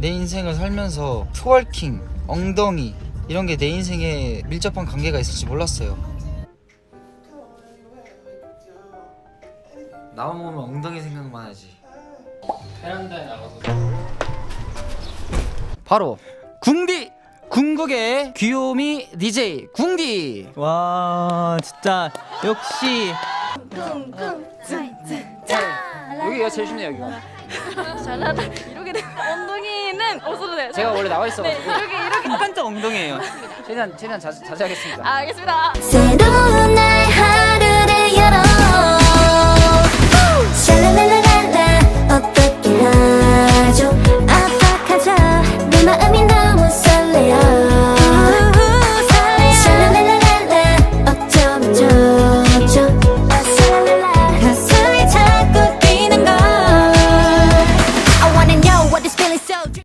내 인생을 살면서 트월킹, 엉덩이 이런 게 내 인생에 밀접한 관계가 있을지 몰랐어요. 나만 보면 엉덩이 생각만 하지. 베란다에 나가서 바로 궁디 궁극의 귀요미 DJ 궁디. 와 진짜 역시 여기가 제일 쉽네요 여기가. 잘하다 이렇게 돼 엉덩이는 없어도 돼요 제가 원래 나와 있어가지고 네, 이렇게 이렇게 깜짝 엉덩이에요. 최대한 최대한 자, 자제하겠습니다. 아, 알겠습니다 새로운 날